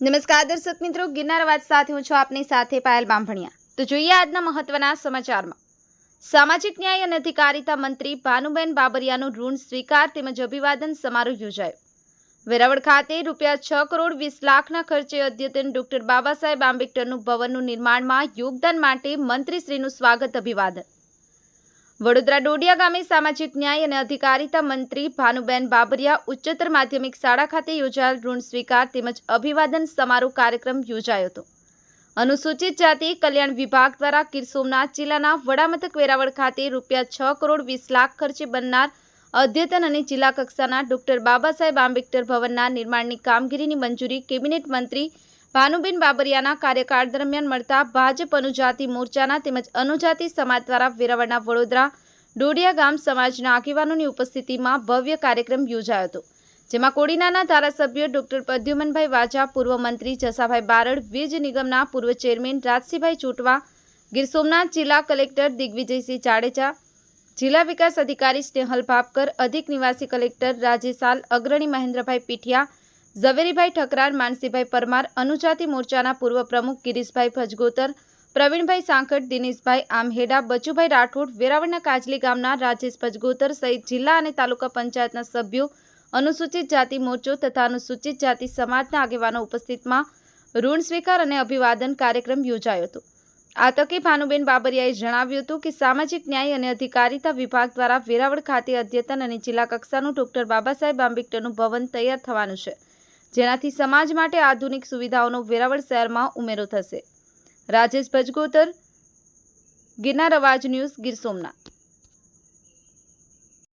નમસ્કાર દર્શક મિત્રો, ગિરનાર વાત સાથે હું છું આપની સાથે પાયલ બાંભણિયા તો જોઈએ આજના મહત્વના સમાચારમાં. સામાજિક ન્યાય અને અધિકારિતા મંત્રી ભાનુબેન બાબરિયાનું ઋણ સ્વીકાર તેમજ અભિવાદન સમારોહ યોજાયો. વેરાવળ ખાતે રૂપિયા છ કરોડ વીસ લાખના ખર્ચે અદ્યતન ડોક્ટર બાબા સાહેબ આંબેડકરનું ભવનનું નિર્માણમાં યોગદાન માટે મંત્રીશ્રીનું સ્વાગત અભિવાદન. વડોદરા ડોડિયા ગામે સામાજિક ન્યાય અને અધિકારિતા મંત્રી ભાનુબેન બાબરિયા ઉચ્ચતર માધ્યમિક શાળા ખાતે યોજાયેલ ઋણ સ્વીકાર તેમજ અભિવાદન સમારોહ કાર્યક્રમ યોજાયો હતો. અનુસૂચિત જાતિ કલ્યાણ વિભાગ દ્વારા ગીર જિલ્લાના વડામથક વેરાવળ ખાતે રૂપિયા છ કરોડ વીસ લાખ ખર્ચે બનનાર અદ્યતન અને જિલ્લા કક્ષાના ડોક્ટર બાબા સાહેબ આંબેડકર ભવનના નિર્માણની કામગીરીની મંજૂરી કેબિનેટ મંત્રી ભાનુબેન બાબરિયાના કાર્યકાળ દરમિયાન મળતા ભાજપ અનુજાતિ મોરચાના તેમજ અનુજાતિ સમાજ દ્વારા વેરાવળના વડોદરા ડોડિયા ગામ સમાજના આગેવાનોની ઉપસ્થિતિમાં ભવ્ય કાર્યક્રમ યોજાયો હતો, જેમાં કોડીનાના ધારાસભ્ય ડોક્ટર પ્રદ્યુમનભાઈ વાજા, પૂર્વ મંત્રી જસાભાઈ બારડ, વીજ નિગમના પૂર્વ ચેરમેન રાજસિંહભાઈ ચૂંટવા, ગીર સોમનાથ જિલ્લા કલેક્ટર દિગ્વિજયસિંહ જાડેજા, જિલ્લા વિકાસ અધિકારી સ્નેહલ ભાપકર, અધિક નિવાસી કલેક્ટર રાજેશાલ અગ્રણી મહેન્દ્રભાઈ પીઠિયા ઝવેરીભાઈ ઠકરાર, માનસીભાઈ પરમાર, અનુજાતિ મોરચાના પૂર્વ પ્રમુખ ગિરીશભાઈ ભજગોતર, પ્રવીણભાઈ સાંકટ દિનેશભાઈ આમહેડા, બચુભાઈ રાઠોડ, વેરાવળના કાજલી ગામના રાજેશ ભજગોતર સહિત જિલ્લા અને તાલુકા પંચાયતના સભ્યો, અનુસૂચિત જાતિ મોરચો તથા અનુસૂચિત જાતિ સમાજના આગેવાનો ઉપસ્થિતમાં ઋણ સ્વીકાર અને અભિવાદન કાર્યક્રમ યોજાયો હતો. આ તકે ભાનુબેન બાબરિયાએ જણાવ્યું હતું કે સામાજિક ન્યાય અને અધિકારીતા વિભાગ દ્વારા વેરાવળ ખાતે અદ્યતન અને જિલ્લા કક્ષાનું ડોક્ટર બાબા સાહેબ આંબેડકરનું ભવન તૈયાર થવાનું છે. જેનાથી સમાજ માટે આધુનિક સુવિધાઓનો વેરાવળ શહેરમાં ઉમેરો થશે. રાજેશ ભજગોતર, ગિરનાર અવાજ ન્યૂઝ ગીર સોમનાથ.